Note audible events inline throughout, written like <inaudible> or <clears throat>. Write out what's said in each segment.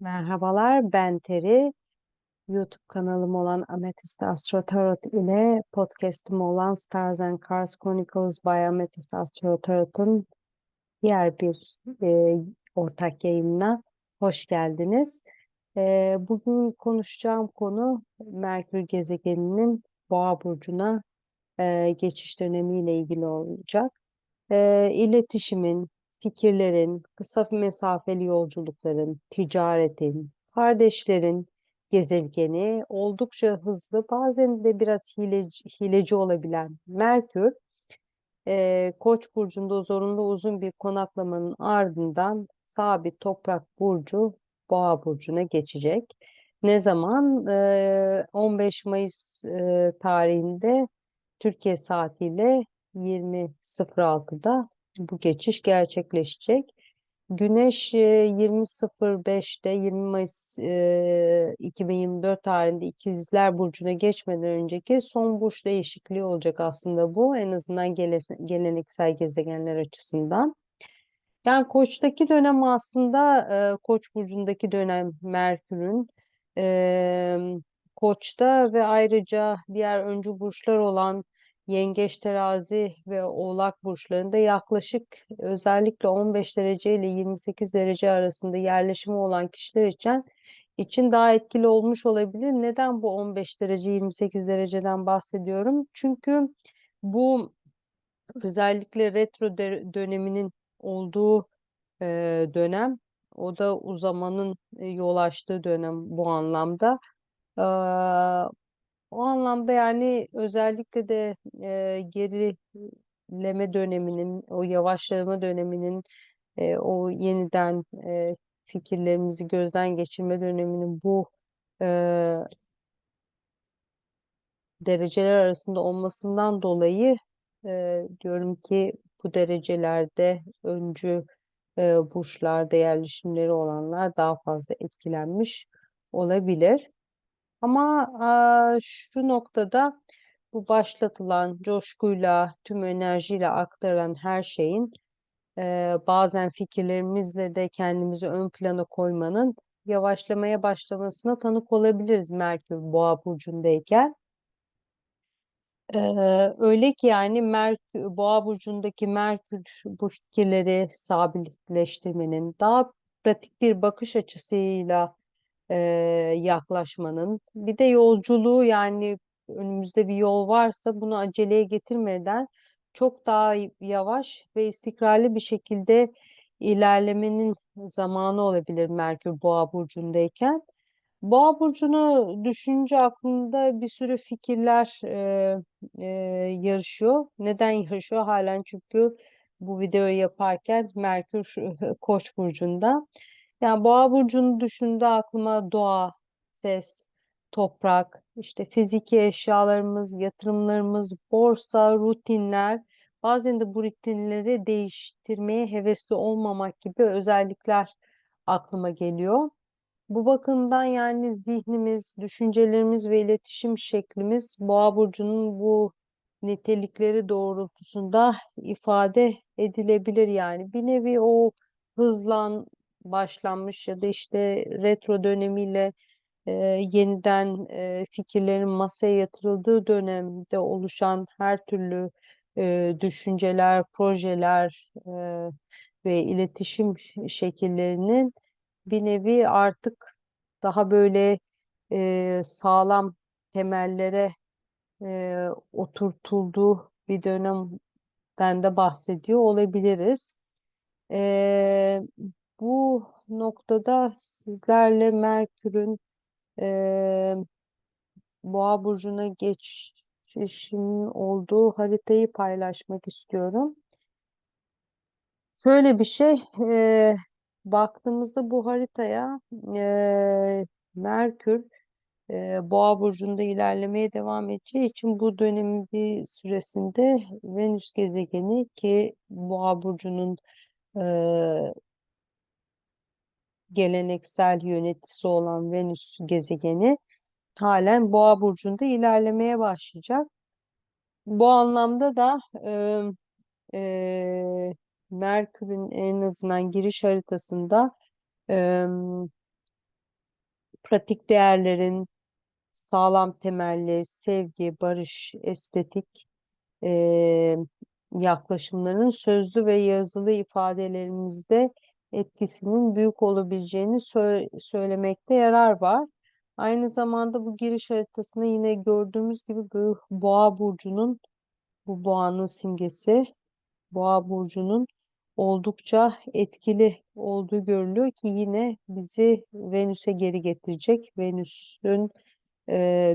Merhabalar, ben Teri. YouTube kanalım olan Amethyst Astro Tarot ile podcast'im olan Stars and Cars Chronicles by Amethyst Astro Tarot'un diğer bir e, ortak yayınına hoş geldiniz. E, bugün konuşacağım konu Merkür gezegeninin Boğa burcuna e, geçiş dönemiyle ilgili olacak. E, iletişimin, fikirlerin, kısa mesafeli yolculukların, ticaretin, kardeşlerin gezegeni oldukça hızlı, bazen de biraz hileci, hileci olabilen Merkür, e, Koç burcunda zorunlu uzun bir konaklamanın ardından sabit toprak burcu Boğa burcuna geçecek. Ne zaman? E, 15 Mayıs e, tarihinde Türkiye saatiyle 20.06'da bu geçiş gerçekleşecek. Güneş 20.05'te 20 Mayıs 2024 tarihinde İkizler Burcu'na geçmeden önceki son burç değişikliği olacak aslında bu. En azından geleneksel gezegenler açısından. Yani Koç'taki dönem aslında Koç burcundaki dönem Merkür'ün Koç'ta ve ayrıca diğer öncü burçlar olan Yengeç, Terazi ve Oğlak burçlarında yaklaşık özellikle 15 derece ile 28 derece arasında yerleşimi olan kişiler için için daha etkili olmuş olabilir. Neden bu 15 derece 28 dereceden bahsediyorum? Çünkü bu özellikle retro döneminin olduğu dönem o da uzamanın yol açtığı dönem bu anlamda. O anlamda yani özellikle de e, gerileme döneminin, o yavaşlama döneminin, e, o yeniden e, fikirlerimizi gözden geçirme döneminin bu e, dereceler arasında olmasından dolayı e, diyorum ki bu derecelerde öncü e, burçlarda yerleşimleri olanlar daha fazla etkilenmiş olabilir. Ama a, şu noktada bu başlatılan coşkuyla, tüm enerjiyle aktarılan her şeyin e, bazen fikirlerimizle de kendimizi ön plana koymanın yavaşlamaya başlamasına tanık olabiliriz Merkür Boğa burcundayken. Ee, öyle ki yani Merkür, Boğa burcundaki Merkür bu fikirleri sabitleştirmenin daha pratik bir bakış açısıyla e, yaklaşmanın. Bir de yolculuğu yani önümüzde bir yol varsa bunu aceleye getirmeden çok daha yavaş ve istikrarlı bir şekilde ilerlemenin zamanı olabilir Merkür Boğa burcundayken. Boğa burcunu düşünce aklımda bir sürü fikirler e, e, yarışıyor. Neden yarışıyor? Halen çünkü bu videoyu yaparken Merkür <laughs> Koç burcunda. Yani boğa burcunu düşündüğümde aklıma doğa, ses, toprak, işte fiziki eşyalarımız, yatırımlarımız, borsa, rutinler, bazen de bu rutinleri değiştirmeye hevesli olmamak gibi özellikler aklıma geliyor. Bu bakımdan yani zihnimiz, düşüncelerimiz ve iletişim şeklimiz Boğa burcunun bu nitelikleri doğrultusunda ifade edilebilir yani. Bir nevi o hızlan başlanmış ya da işte retro dönemiyle e, yeniden e, fikirlerin masaya yatırıldığı dönemde oluşan her türlü e, düşünceler, projeler e, ve iletişim şekillerinin bir nevi artık daha böyle e, sağlam temellere e, oturtulduğu bir dönemden de bahsediyor olabiliriz. E, bu noktada sizlerle Merkür'ün e, Boğa burcuna geçişinin olduğu haritayı paylaşmak istiyorum. Şöyle bir şey, e, baktığımızda bu haritaya e, Merkür e, Boğa burcunda ilerlemeye devam edeceği için bu dönemin bir süresinde Venüs gezegeni ki Boğa burcunun geleneksel yöneticisi olan Venüs gezegeni halen Boğa burcunda ilerlemeye başlayacak. Bu anlamda da e, e, Merkür'ün en azından giriş haritasında e, pratik değerlerin sağlam temelli sevgi, barış, estetik e, yaklaşımların sözlü ve yazılı ifadelerimizde etkisinin büyük olabileceğini sö- söylemekte yarar var. Aynı zamanda bu giriş haritasında yine gördüğümüz gibi bu boğa burcunun bu boğanın simgesi boğa burcunun oldukça etkili olduğu görülüyor ki yine bizi Venüs'e geri getirecek. Venüs'ün e,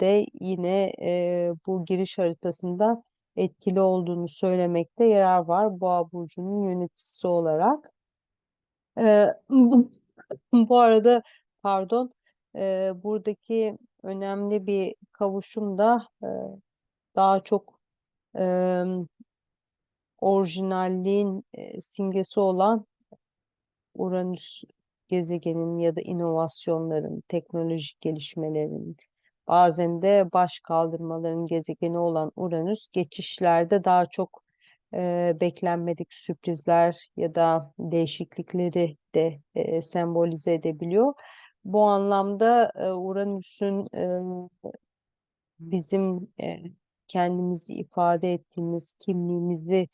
de yine e, bu giriş haritasında etkili olduğunu söylemekte yarar var Boğa burcunun yöneticisi olarak. E, bu, <laughs> bu arada pardon e, buradaki önemli bir kavuşum da e, daha çok e, orijinalliğin e, simgesi olan Uranüs gezegenin ya da inovasyonların, teknolojik gelişmelerin, bazen de baş kaldırmaların gezegeni olan Uranüs geçişlerde daha çok e, beklenmedik sürprizler ya da değişiklikleri de e, sembolize edebiliyor. Bu anlamda e, Uranüs'ün e, bizim e, kendimizi ifade ettiğimiz kimliğimizi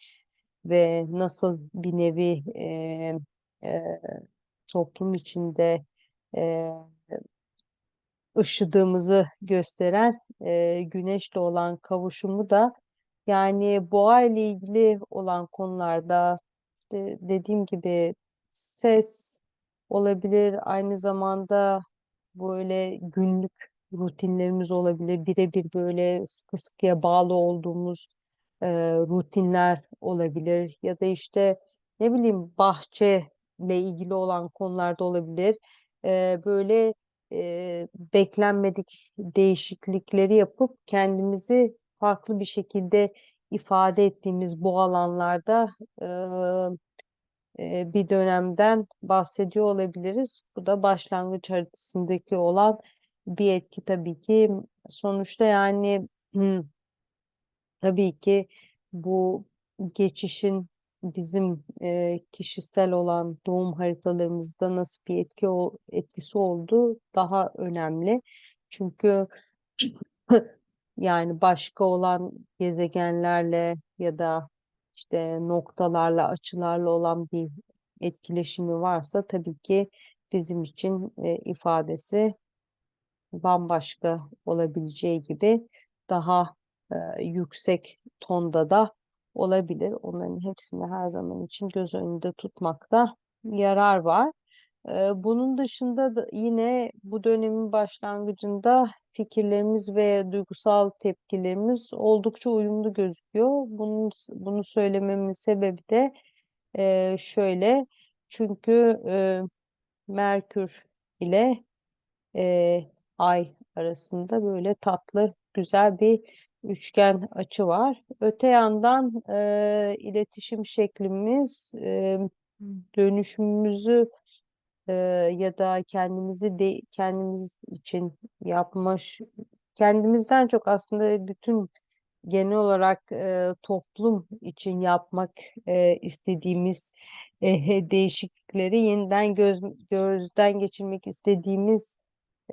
ve nasıl bir nevi e, e, toplum içinde e, ışıdığımızı gösteren e, güneşle olan kavuşumu da yani boğa ile ilgili olan konularda işte dediğim gibi ses olabilir aynı zamanda böyle günlük rutinlerimiz olabilir birebir böyle sıkı sıkıya bağlı olduğumuz e, rutinler olabilir ya da işte ne bileyim bahçeyle ilgili olan konularda olabilir. E, böyle e, beklenmedik değişiklikleri yapıp kendimizi farklı bir şekilde ifade ettiğimiz bu alanlarda e, bir dönemden bahsediyor olabiliriz. Bu da başlangıç haritasındaki olan bir etki tabii ki. Sonuçta yani <clears throat> Tabii ki bu geçişin bizim e, kişisel olan doğum haritalarımızda nasıl bir etki etkisi olduğu daha önemli. Çünkü <clears throat> yani başka olan gezegenlerle ya da işte noktalarla, açılarla olan bir etkileşimi varsa tabii ki bizim için e, ifadesi bambaşka olabileceği gibi daha e, yüksek tonda da olabilir. Onların hepsini her zaman için göz önünde tutmakta yarar var. E, bunun dışında da yine bu dönemin başlangıcında fikirlerimiz ve duygusal tepkilerimiz oldukça uyumlu gözüküyor. Bunun, bunu söylememin sebebi de e, şöyle. Çünkü e, Merkür ile e, Ay arasında böyle tatlı güzel bir üçgen açı var. Öte yandan e, iletişim şeklimiz e, dönüşümümüzü e, ya da kendimizi de kendimiz için yapmış kendimizden çok aslında bütün genel olarak e, toplum için yapmak e, istediğimiz e, <laughs> değişiklikleri yeniden göz, gözden geçirmek istediğimiz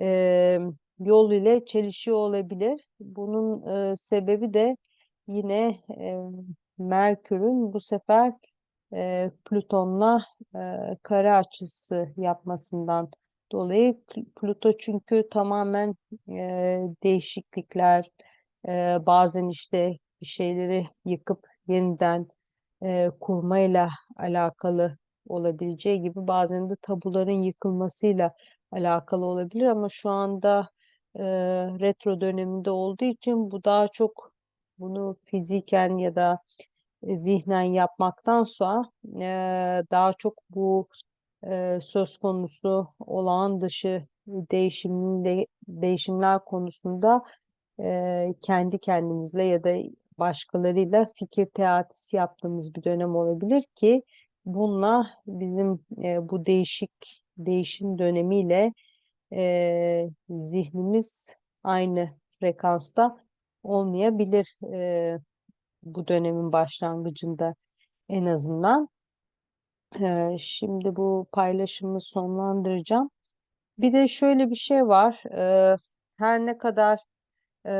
e, yol ile çelişiyor olabilir. Bunun e, sebebi de yine e, Merkür'ün bu sefer e, Plüton'la e, kare açısı yapmasından dolayı Plüto çünkü tamamen e, değişiklikler e, bazen işte bir şeyleri yıkıp yeniden e, kurmayla alakalı olabileceği gibi bazen de tabuların yıkılmasıyla alakalı olabilir ama şu anda e, retro döneminde olduğu için bu daha çok bunu fiziken ya da zihnen yapmaktansa e, daha çok bu e, söz konusu olağan dışı değişimle, değişimler konusunda e, kendi kendimizle ya da başkalarıyla fikir teatisi yaptığımız bir dönem olabilir ki bununla bizim e, bu değişik değişim dönemiyle e, zihnimiz aynı frekansta olmayabilir. E, bu dönemin başlangıcında en azından. E, şimdi bu paylaşımı sonlandıracağım. Bir de şöyle bir şey var. Ee, her ne kadar e,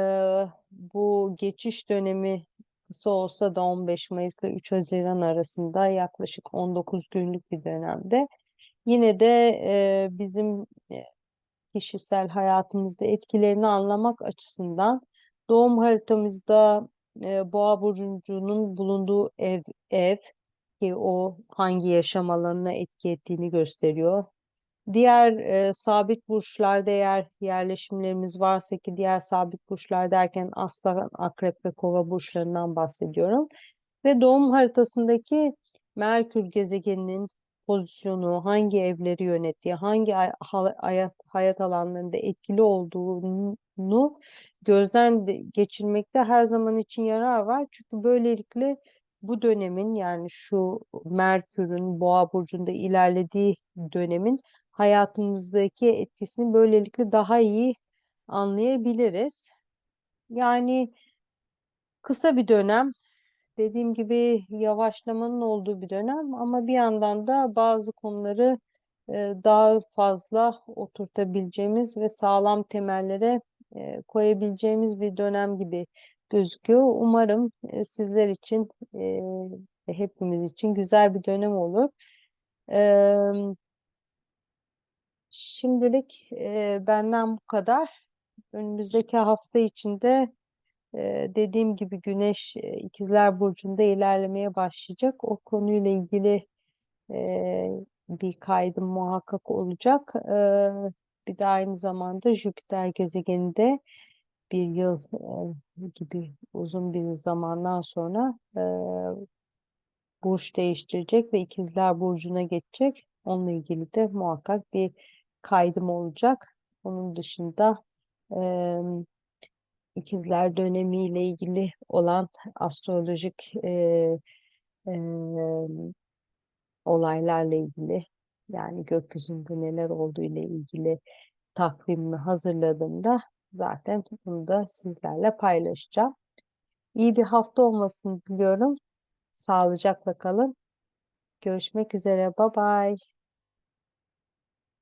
bu geçiş dönemi kısa olsa da 15 Mayıs ile 3 Haziran arasında yaklaşık 19 günlük bir dönemde yine de e, bizim e, kişisel hayatımızda etkilerini anlamak açısından doğum haritamızda e, Boğa burcunun bulunduğu ev ev ki o hangi yaşam alanına etki ettiğini gösteriyor. Diğer e, sabit burçlarda eğer yerleşimlerimiz varsa ki diğer sabit burçlar derken Aslan, Akrep ve Kova burçlarından bahsediyorum. Ve doğum haritasındaki Merkür gezegeninin pozisyonu, hangi evleri yönettiği, hangi hayat, alanlarında etkili olduğunu gözden geçirmekte her zaman için yarar var. Çünkü böylelikle bu dönemin yani şu Merkür'ün Boğa burcunda ilerlediği dönemin hayatımızdaki etkisini böylelikle daha iyi anlayabiliriz. Yani kısa bir dönem, dediğim gibi yavaşlamanın olduğu bir dönem ama bir yandan da bazı konuları e, daha fazla oturtabileceğimiz ve sağlam temellere e, koyabileceğimiz bir dönem gibi gözüküyor. Umarım e, sizler için, hepimiz için güzel bir dönem olur. Şimdilik benden bu kadar. Önümüzdeki hafta içinde dediğim gibi Güneş İkizler Burcu'nda ilerlemeye başlayacak. O konuyla ilgili bir kaydım muhakkak olacak. bir de aynı zamanda Jüpiter gezegeninde bir yıl gibi uzun bir zamandan sonra burç değiştirecek ve İkizler Burcu'na geçecek. Onunla ilgili de muhakkak bir kaydım olacak. Onun dışında e, ikizler dönemiyle ilgili olan astrolojik e, e, olaylarla ilgili yani gökyüzünde neler olduğu ile ilgili takvimimi hazırladığımda zaten bunu da sizlerle paylaşacağım. İyi bir hafta olmasını diliyorum. Sağlıcakla kalın. Görüşmek üzere. Bye bye.